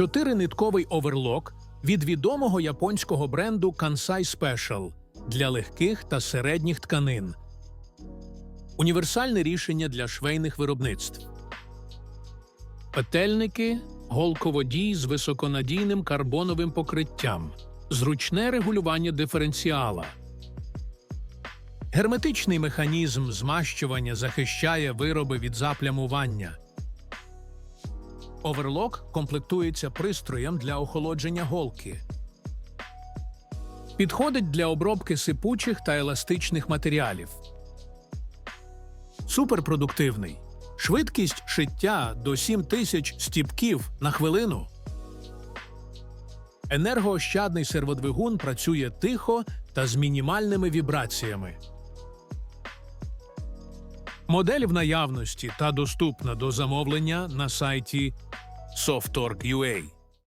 Чотиринитковий оверлок від відомого японського бренду Kansai Special для легких та середніх тканин. Універсальне рішення для швейних виробництв. Петельники, голководій з високонадійним карбоновим покриттям, зручне регулювання диференціала. Герметичний механізм змащування захищає вироби від заплямування. Оверлок комплектується пристроєм для охолодження голки. Підходить для обробки сипучих та еластичних матеріалів. Суперпродуктивний. Швидкість шиття до 7000 стіпків на хвилину. Енергоощадний серводвигун працює тихо та з мінімальними вібраціями. Модель в наявності та доступна до замовлення на сайті Softorg.ua.